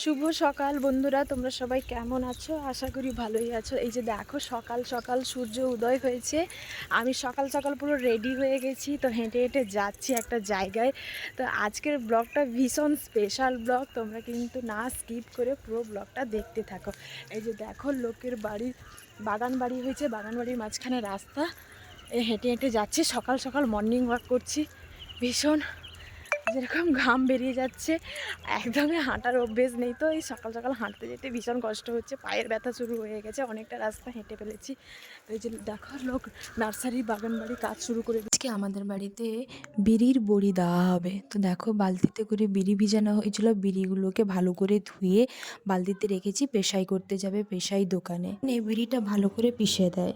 শুভ সকাল বন্ধুরা, তোমরা সবাই কেমন আছো? আশা করি ভালোই আছো। এই যে দেখো, সকাল সকাল সূর্য উদয় হয়েছে। আমি সকাল সকাল পুরো রেডি হয়ে গেছি, তো হেঁটে হেঁটে যাচ্ছি একটা জায়গায়। তো আজকের ব্লগটা ভীষণ স্পেশাল ব্লগ তোমরা কিন্তু না স্কিপ করে পুরো ব্লগটা দেখতে থাকো। এই যে দেখো, লোকের বাড়ি, বাগান বাড়ি হয়েছে, বাগান বাড়ির মাঝখানে রাস্তা। এ হেঁটে হেঁটে যাচ্ছি, সকাল সকাল মর্নিং ওয়াক করছি। ভীষণ যেরকম ঘাম বেরিয়ে যাচ্ছে, একদমই হাঁটার অভ্যেস নেই। তো এই সকাল সকাল হাঁটতে যেতে ভীষণ কষ্ট হচ্ছে। পায়ের ব্যথা শুরু হয়ে গেছে, অনেকটা রাস্তা হেঁটে ফেলেছি। তো এই যে দেখো লোক নার্সারি বাগান বাড়ি কাজ শুরু করে আজকে আমাদের বাড়িতে বিড়ির বড়ি দেওয়া হবে। তো দেখো বালতিতে করে বিড়ি ভিজানো হয়েছিল। বিড়িগুলোকে ভালো করে ধুয়ে বালতিতে রেখেছি, পেশাই করতে যাবে পেশাই দোকানে। এই বিড়িটা ভালো করে পিষে দেয়।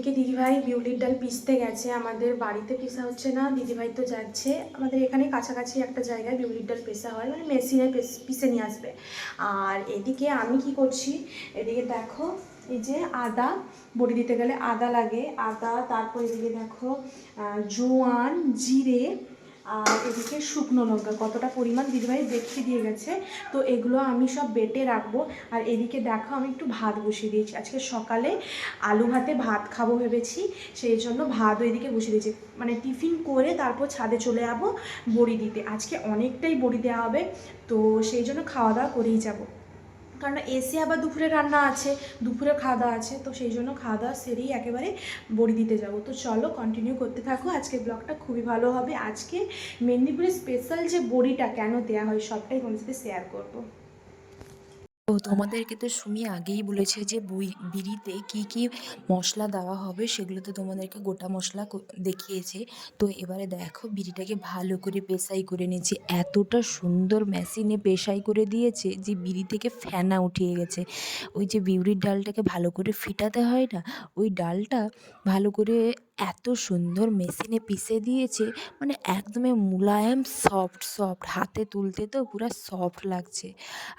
ওদিকে দিদিভাই বিউলির ডাল পিসতে গেছে। আমাদের বাড়িতে পেশা হচ্ছে না, দিদিভাই তো যাচ্ছে। আমাদের এখানে কাছাকাছি একটা জায়গায় বিউলির ডাল পেশা হয় মানে মেশিনে পিসে নিয়ে আসবে। আর এদিকে আমি কি করছি, এদিকে দেখো, এই যে আদা, বড়ি দিতে গেলে আদা লাগে। আদা, তারপর এদিকে দেখো জোয়ান, জিরে আর এদিকে শুকনো লঙ্কা, কতটা পরিমাণ দিদিভাই দেখিয়ে দিয়ে গেছে, তো এগুলো আমি সব বেটে রাখব। আর এদিকে দেখো, আমি একটু ভাত বসিয়ে দিয়েছি। আজকে সকালে আলু ভাতে ভাত খাব ভেবেছি, সেই জন্য ভাত ওইদিকে বসিয়ে দিয়েছি। মানে টিফিন করে তারপর ছাদে চলে যাব বড়ি দিতে। আজকে অনেকটাই বড়ি দেওয়া হবে, তো সেই জন্য খাওয়া দাওয়া করেই যাব। কারণ এসে আবার দুপুরে রান্না আছে, দুপুরে খাওয়া দাওয়া আছে, তো সেই জন্য খাওয়া দাওয়া সেরেই একেবারে বড়ি দিতে যাব। তো চলো কন্টিনিউ করতে থাকো, আজকে ব্লগটা খুবই ভালো হবে। আজকে মেদিনীপুরের স্পেশাল যে বড়িটা কেন দেওয়া হয়, সবটাই তোমার সাথে শেয়ার করব। তো তোমাদেরকে তো সুমি আগেই বলেছে যে বই, বিড়িতে কি কি মশলা দেওয়া হবে সেগুলো তো তোমাদেরকে গোটা মশলা দেখিয়েছে। তো এবারে দেখো বিড়িটাকে ভালো করে পেশাই করে নিয়েছে। এতটা সুন্দর মেশিনে পেশাই করে দিয়েছে যে বিড়ি থেকে ফেনা উঠিয়ে গেছে। ওই যে বিউরির ডালটাকে ভালো করে ফিটাতে হয় না? ওই ডালটা ভালো করে এত সুন্দর মেশিনে পিষে দিয়েছে মানে একদমই মুলায়ম সফট সফট হাতে তুলতে তো পুরো সফট লাগছে।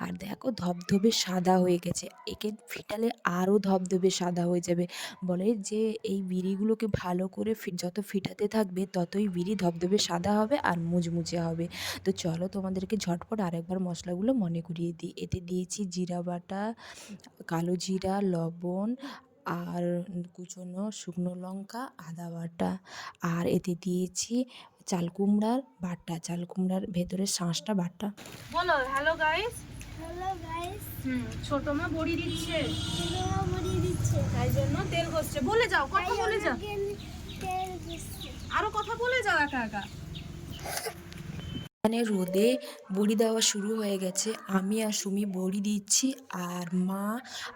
আর দেখো ধবধবে সাদা হয়ে গেছে, একে ফিটালে আরও ধবধবে সাদা হয়ে যাবে। বলে যে এই বিড়িগুলোকে ভালো করে যত ফিটাতে থাকবে, ততই বিড়ি ধবধবে সাদা হবে আর মুচমুচে হবে। তো চলো তোমাদেরকে ঝটপট আরেকবার মশলাগুলো মনে করিয়ে দিই। এতে দিয়েছি জিরা বাটা, কালো জিরা, লবণ আর কুচনো শুকনো লঙ্কা আদা বাটা আর এতে দিয়েছি চাল কুমড়ার বাটা। চাল কুমড়ার ভেতরে শাঁসটা বাটা। বলো হ্যালো গাইস হ্যালো গাইস হুম ছোট মা বড়ি দিচ্ছে। চিনোয়া মুড়ি দিচ্ছে। তাই জন্য তেল ঘষছে। বলে যাও কথা বলে যাও। আরও কথা বলে যাও একা একা। এখানে রোদে বড়ি দেওয়া শুরু হয়ে গেছে। আমি আর সুমি বড়ি দিচ্ছি আর মা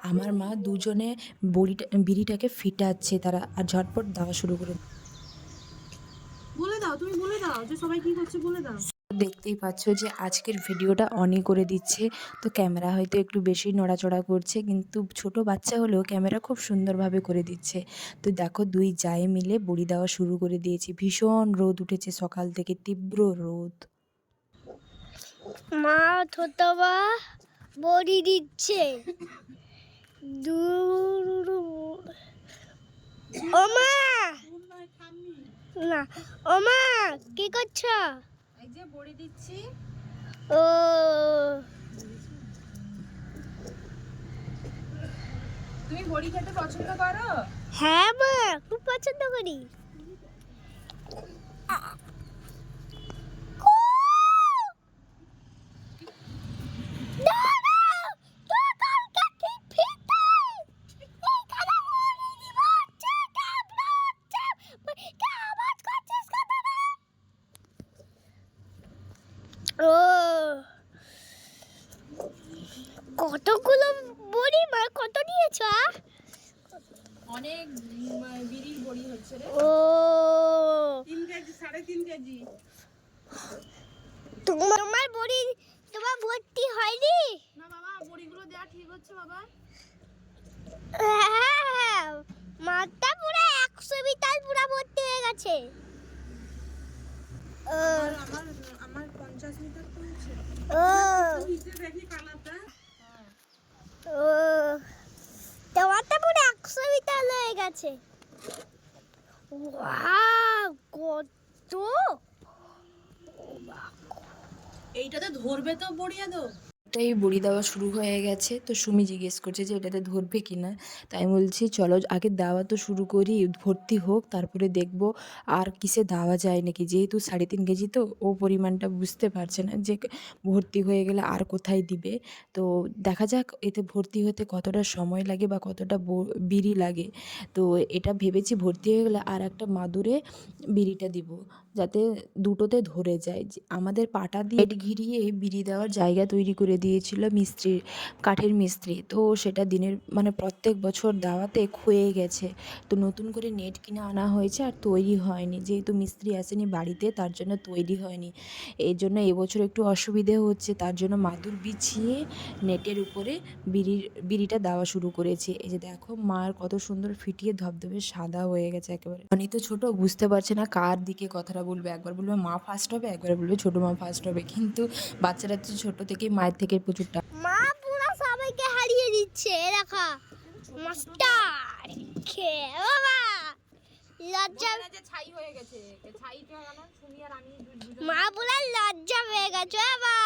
আমার মা দুজনে বড়িটা বিড়িটাকে ফিটাচ্ছে তারা আর ঝটপট দেওয়া শুরু করে বলে দাও তুমি বলে দাও যে সবাই কি করছে বলে দাও। দেখতেই পাচ্ছ যে আজকের ভিডিওটা অনই করে দিচ্ছে। তো ক্যামেরা হয়তো একটু বেশি নড়াচড়া করছে কিন্তু ছোট বাচ্চা হলেও ক্যামেরা খুব সুন্দরভাবে করে দিচ্ছে। তো দেখো দুই জায়ে মিলে বড়ি দেওয়া শুরু করে দিয়েছি। ভীষণ রোদ উঠেছে সকাল থেকে তীব্র রোদ। মা থতবা বড়ি দিচ্ছে। দূর ও না ও মা কি করছ? এই যে বড়ি দিচ্ছি। ও। তুমি বড়ি খেতে পছন্দ করো? হ্যাঁ মা খুব পছন্দ করি। ও কতগুলো বড়ি মা কত নিয়েছ অনেক বিড়ির বড়ি হচ্ছে রে। ও। তিন কেজি সাড়ে তিন কেজি। তোমার তোমার বড়ি তোমার ভর্তি হয়নি? না বাবা বড়িগুলো দেয়া ঠিক হচ্ছে বাবা। হ্যাঁ, হ্যাঁ, হ্যাঁ। মাঠটা পুরো একশো বিতাল পুরা ভর্তি হয়ে গেছে। আমার আমার পঞ্চাশ মিটার পড়ছে ও। নিচে দেখি কালারটা। ও। তোমারটা পুরো একশো মিটার হয়ে গেছে। ওয়াও কত? এইটাতে ধরবে তো বড়িয়া দো এটাই বড়ি দেওয়া শুরু হয়ে গেছে। তো সুমি জিজ্ঞেস করছে যে, এটাতে ধরবে কি না? তাই বলছি, চলো, আগে দেওয়া তো শুরু করি, ভর্তি হোক, তারপরে দেখব আর কিসে দেওয়া যায় নাকি? যেহেতু সাড়ে তিন কেজি তো, ও পরিমাণটা বুঝতে পারছে না যে, ভর্তি হয়ে গেলে আর কোথায় দিবে। তো দেখা যাক, এতে ভর্তি হতে কতটা সময় লাগে বা কতটা বিড়ি লাগে। তো এটা ভেবেছি ভর্তি হয়ে গেলে আর একটা মাদুরে বিড়িটা দিব। যাতে দুটোতে ধরে যায়। যে আমাদের পাটা দিয়ে ঘিরিয়ে বিড়ি দেওয়ার জায়গা তৈরি করে দিয়েছিল মিস্ত্রি কাঠের মিস্ত্রি। তো সেটা দিনের মানে প্রত্যেক বছর দাওয়াতে ক্ষয়ে গেছে। তো নতুন করে নেট কিনে আনা হয়েছে আর তৈরি হয়নি। যেহেতু মিস্ত্রি আসেনি বাড়িতে তার জন্য তৈরি হয়নি। এই জন্য এবছর একটু অসুবিধে হচ্ছে তার জন্য মাদুর বিছিয়ে নেটের উপরে বিড়ির বিড়িটা দেওয়া শুরু করেছে। এই যে দেখো মার কত সুন্দর ফিটিয়ে ধবধবে সাদা হয়ে গেছে একেবারে। অনেক তো ছোট বুঝতে পারছে না কার দিকে কথাটা বলবে একবার বলবে মা ফার্স্ট হবে একবার বলবে ছোট মা ফার্স্ট হবে। কিন্তু বাচ্চারা তো ছোট থেকেই মায়ের থেকে প্রচুরটা মা পুরো সবাইকে হারিয়ে দিচ্ছে দেখা। মাস্টার বাবা। লজ্জা। ছাই হয়ে গেছে সুমি আর আমি মা পুরো লজ্জা হয়ে গেছে বাবা।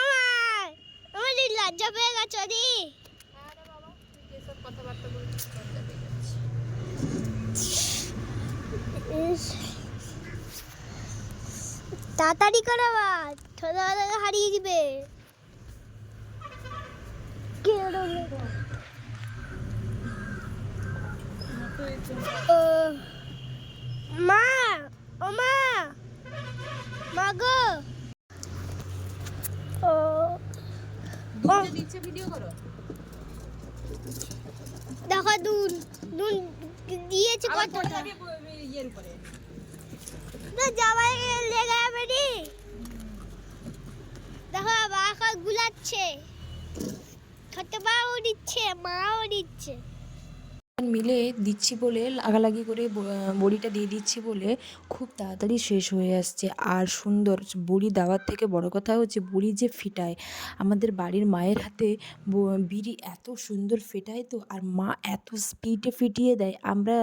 আমার আমার লজ্জা পেয়ে গেছে দি। হ্যাঁ কথাবার্তা বলছিস। তাড়াতাড়ি করো বা ছোট হারিয়ে দিবে। ও মা ও মা মা গো। ও ও। ভিডিও করো দেখো দুন দুন দিয়েছে ইয়ের জামাই লেগে যাবে নি দেখো বাবা গুলাচ্ছে ছোট মাও দিচ্ছে মাও দিচ্ছে মিলে দিচ্ছি বলে, লাগালাগি করে বড়িটা দিয়ে দিচ্ছি বলে খুব তাড়াতাড়ি শেষ হয়ে আসছে। আর সুন্দর বড়ি দেওয়ার থেকে বড় কথা হচ্ছে বড়ি যে ফিটায়, আমাদের বাড়ির মায়ের হাতে বিড়ি এত সুন্দর ফেটায় তো, আর মা এত স্পিডে ফিটিয়ে দেয়, আমরা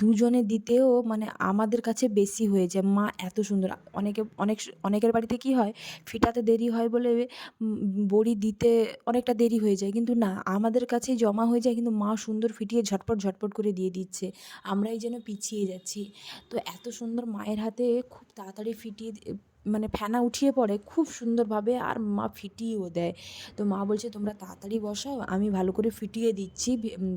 দুজনে দিতেও মানে আমাদের কাছে বেশি হয়ে যায়। মা এত সুন্দর, অনেকে, অনেক অনেকের বাড়িতে কি হয়, ফিটাতে দেরি হয় বলে বড়ি দিতে অনেকটা দেরি হয়ে যায়, কিন্তু না, আমাদের কাছেই জমা হয়ে যায়, কিন্তু মা সুন্দর ফিটিয়ে ঝটপট ঝটপট করে দিয়ে দিচ্ছে। আমরাই যেন পিছিয়ে যাচ্ছি। তো এত সুন্দর মায়ের হাতে খুব তাড়াতাড়ি ফিটিয়ে মানে ফেনা উঠিয়ে পড়ে খুব সুন্দরভাবে আর মা ফিটিয়েও দেয়। তো মা বলছে, তোমরা তাড়াতাড়ি বসাও, আমি ভালো করে ফিটিয়ে দিচ্ছি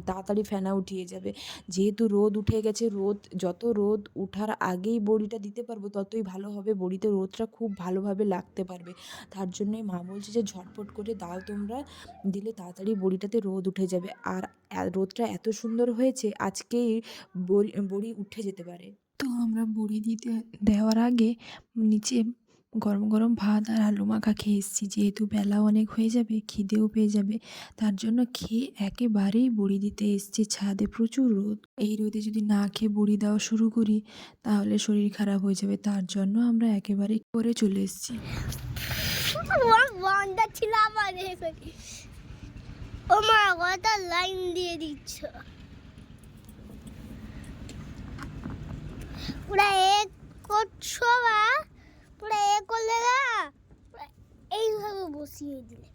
তাড়াতাড়ি ফেনা উঠিয়ে যাবে। যেহেতু রোদ উঠে গেছে, রোদ, যত রোদ উঠার আগেই বড়িটা দিতে পারব, ততই ভালো হবে, বড়িতে রোদটা খুব ভালোভাবে লাগতে পারবে। তার জন্যই মা বলছে যে, ঝটপট করে দাও তোমরা, দিলে তাড়াতাড়ি বড়িটাতে রোদ উঠে যাবে। আর রোদটা এত সুন্দর হয়েছে, আজকেই বড়ি বড়ি উঠে যেতে পারে। তো আমরা বড়ি দিতে, দেওয়ার আগে নিচে গরম গরম ভাত আর আলু মাখা খেয়ে এসেছি। যেহেতু বেলা অনেক হয়ে যাবে, খিদেও পেয়ে যাবে, তার জন্য খেয়ে একেবারেই বড়ি দিতে এসেছি। ছাদে প্রচুর রোদ। এই রোদে যদি না খেয়ে বড়ি দেওয়া শুরু করি, তাহলে শরীর খারাপ হয়ে যাবে। তার জন্য আমরা একেবারে করে চলে এসেছি। ছিল লাইন দিয়ে দিচ্ছ। পুরা এক করছ বা পুরা এ করলে না এইভাবে বসিয়ে দিলে।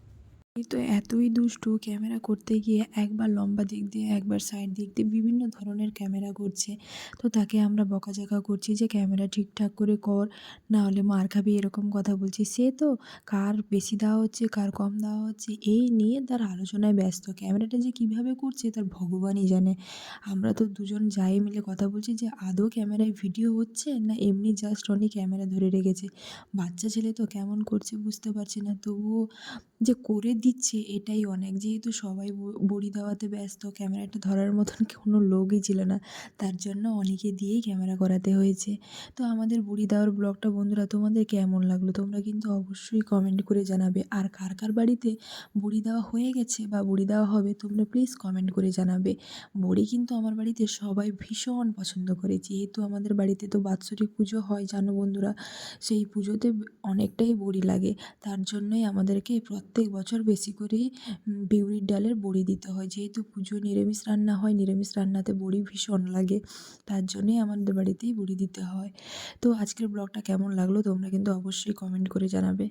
এই তো এতই দুষ্টু ক্যামেরা করতে গিয়ে একবার লম্বা দিক দিয়ে, একবার সাইড দিক দিয়ে বিভিন্ন ধরনের ক্যামেরা করছে। তো তাকে আমরা বকাঝকা করছি যে, ক্যামেরা ঠিকঠাক করে কর, না হলে মার খাবি, এরকম কথা বলছি। সে তো কার বেশি দেওয়া হচ্ছে, কার কম দেওয়া হচ্ছে, এই নিয়ে তার আলোচনায় ব্যস্ত। ক্যামেরাটা যে কীভাবে করছে তার ভগবানই জানে। আমরা তো দুজন যাই মিলে কথা বলছি যে, আদৌ ক্যামেরায় ভিডিও হচ্ছে না এমনি জাস্ট অনলি ক্যামেরা ধরে রেখেছে? বাচ্চা ছেলে তো কেমন করছে বুঝতে পারছি না। তবুও যে করে দিই দিচ্ছে, এটাই অনেক। যেহেতু সবাই বড়ি দেওয়াতে ব্যস্ত, ক্যামেরাটা ধরার মতন কোনো লোকই ছিল না, তার জন্য অনেকে দিয়েই ক্যামেরা করাতে হয়েছে। তো আমাদের বড়ি দেওয়ার ব্লগটা বন্ধুরা, তোমাদের কেমন লাগল? তোমরা কিন্তু অবশ্যই কমেন্ট করে জানাবে। আর কার কার বাড়িতে বড়ি দেওয়া হয়ে গেছে বা বড়ি দেওয়া হবে, তোমরা প্লিজ কমেন্ট করে জানাবে। বড়ি কিন্তু আমার বাড়িতে সবাই ভীষণ পছন্দ করে। যেহেতু আমাদের বাড়িতে তো বাৎসরিক পুজো হয়, জানো বন্ধুরা, সেই পুজোতে অনেকটাই বড়ি লাগে। তার জন্যই আমাদেরকে প্রত্যেক বছর বেশি করে বিউলির ডালের বড়ি দিতে হয়। যেহেতু পুজো নিরামিষ রান্না হয়, নিরামিষ রান্নাতে বড়ি ভীষণ লাগে, তার জন্যেই আমাদের বাড়িতেই বড়ি দিতে হয়। তো আজকের ব্লগটা কেমন লাগল তোমরা কিন্তু অবশ্যই কমেন্ট করে জানাবে।